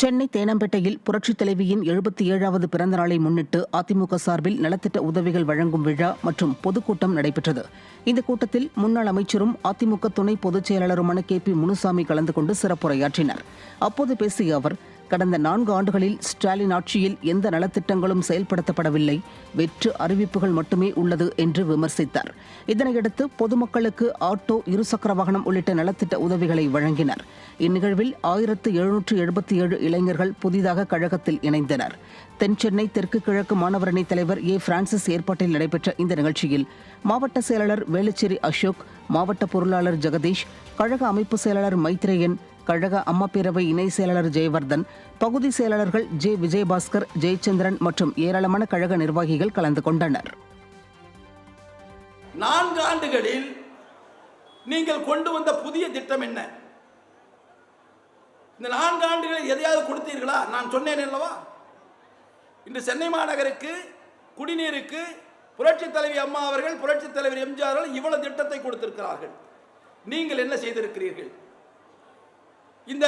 சென்னை தேனம்பேட்டையில் புரட்சித் தலைவியின் எழுபத்தி ஏழாவது பிறந்த நாளை முன்னிட்டு அதிமுக சார்பில் நலத்திட்ட உதவிகள் வழங்கும் விழா மற்றும் பொதுக்கூட்டம் நடைபெற்றது. இந்த கூட்டத்தில் முன்னாள் அமைச்சரும் அதிமுக துணை பொதுச் செயலாளருமான கே பி முனுசாமி கலந்து கொண்டு சிறப்புரையாற்றினார். அப்போது பேசிய அவர் கடந்த நான்கு ஆண்டுகளில் ஸ்டாலின் ஆட்சியில் எந்த நலத்திட்டங்களும் செயல்படுத்தப்படவில்லை. வெற்று அறிவிப்புகள் மட்டுமே உள்ளது என்று விமர்சித்தார். இதனையடுத்து பொதுமக்களுக்கு ஆட்டோ இருசக்கர வாகனம் உள்ளிட்ட நலத்திட்ட உதவிகளை வழங்கினர். இந்நிகழ்வில் ஆயிரத்து எழுநூற்று எழுபத்தி ஏழு இளைஞர்கள் புதிதாக கழகத்தில் இணைந்தனர். தென்சென்னை தெற்கு கிழக்கு மாணவரணி தலைவர் ஏ. பிரான்சிஸ் ஏற்பாட்டில் நடைபெற்ற இந்த நிகழ்ச்சியில் மாவட்ட செயலாளர் வேலுச்சேரி அசோக் மாவட்ட பொருளாளர் ஜெகதீஷ் கழக அமைப்பு செயலாளர் மைத்ரேயன் கழக அம்மா பேரவை இணை செயலாளர் ஜெயவர்தன் பகுதி செயலாளர்கள் ஜே. விஜயபாஸ்கர் ஜெயச்சந்திரன் மற்றும் ஏராளமான கழக நிர்வாகிகள் கலந்து கொண்டனர். நான்கு ஆண்டுகளில் நீங்கள் கொண்டு வந்த புதிய திட்டம் என்ன? இந்த நான்கு ஆண்டுகளில் எதையாவது கொடுத்தீர்களா? நான் சொன்னேன் அல்லவா? இன்று சென்னை மாநகருக்கு குடிநீருக்கு புரட்சித் தலைவி அம்மா அவர்கள் புரட்சித் தலைவர் எம்ஜிஆர் அவர்கள் இவ்வளவு திட்டத்தை கொடுத்திருக்கிறார்கள். நீங்கள் என்ன செய்திருக்கிறீர்கள்? இந்த